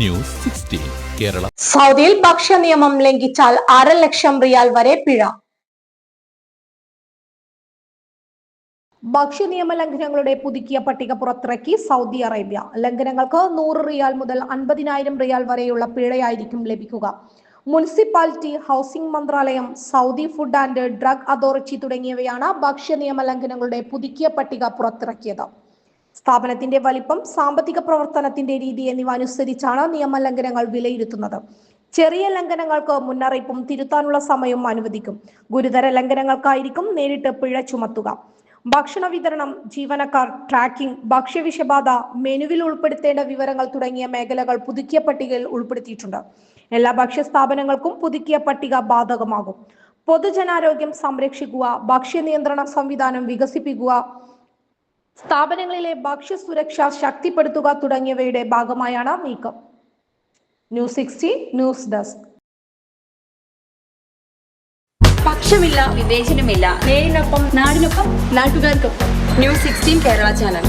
News sixteen Kerala. സൗദിയിൽ ഭക്ഷ്യ നിയമം ലംഘിച്ചാൽ അര ലക്ഷം റിയാൽ വരെ പിഴ. ഭക്ഷ്യ നിയമ ലംഘനങ്ങളുടെ പുതുക്കിയ പട്ടിക പുറത്തിറക്കി സൗദി അറേബ്യ. ലംഘനങ്ങൾക്ക് നൂറ് റിയാൽ മുതൽ അൻപതിനായിരം റിയാൽ വരെയുള്ള പിഴയായിരിക്കും ലഭിക്കുക. മുനിസിപ്പാലിറ്റി ഹൗസിംഗ് മന്ത്രാലയം Saudi food and drug authority തുടങ്ങിയവയാണ് ഭക്ഷ്യ നിയമ ലംഘനങ്ങളുടെ പുതുക്കിയ പട്ടിക പുറത്തിറക്കിയത്. സ്ഥാപനത്തിന്റെ വലിപ്പം സാമ്പത്തിക പ്രവർത്തനത്തിന്റെ രീതി എന്നിവ അനുസരിച്ചാണ് നിയമലംഘനങ്ങൾ വിലയിരുത്തുന്നത്. ചെറിയ ലംഘനങ്ങൾക്ക് മുന്നറിയിപ്പും തിരുത്താനുള്ള സമയവും അനുവദിക്കും. ഗുരുതര ലംഘനങ്ങൾക്കായിരിക്കും നേരിട്ട് പിഴ ചുമത്തുക. ഭക്ഷണ വിതരണം ജീവനക്കാർ ട്രാക്കിംഗ് ഭക്ഷ്യവിഷബാധ മെനുവിൽ ഉൾപ്പെടുത്തേണ്ട വിവരങ്ങൾ തുടങ്ങിയ മേഖലകൾ പുതുക്കിയ പട്ടികയിൽ ഉൾപ്പെടുത്തിയിട്ടുണ്ട്. എല്ലാ ഭക്ഷ്യ സ്ഥാപനങ്ങൾക്കും പുതുക്കിയ പട്ടിക ബാധകമാകും. പൊതുജനാരോഗ്യം സംരക്ഷിക്കുക ഭക്ഷ്യ നിയന്ത്രണ സംവിധാനം വികസിപ്പിക്കുക സ്ഥാപനങ്ങളിലെ ഭക്ഷ്യസുരക്ഷ ശക്തിപ്പെടുത്തുക തുടങ്ങിയവയുടെ ഭാഗമായാണ് നീക്കം. News sixty news desk. പക്ഷമില്ല വിവേചനമില്ല. നേരിനൊപ്പം നാടിനൊപ്പം നാട്ടുകാർക്കൊപ്പം. News sixteen Kerala channel.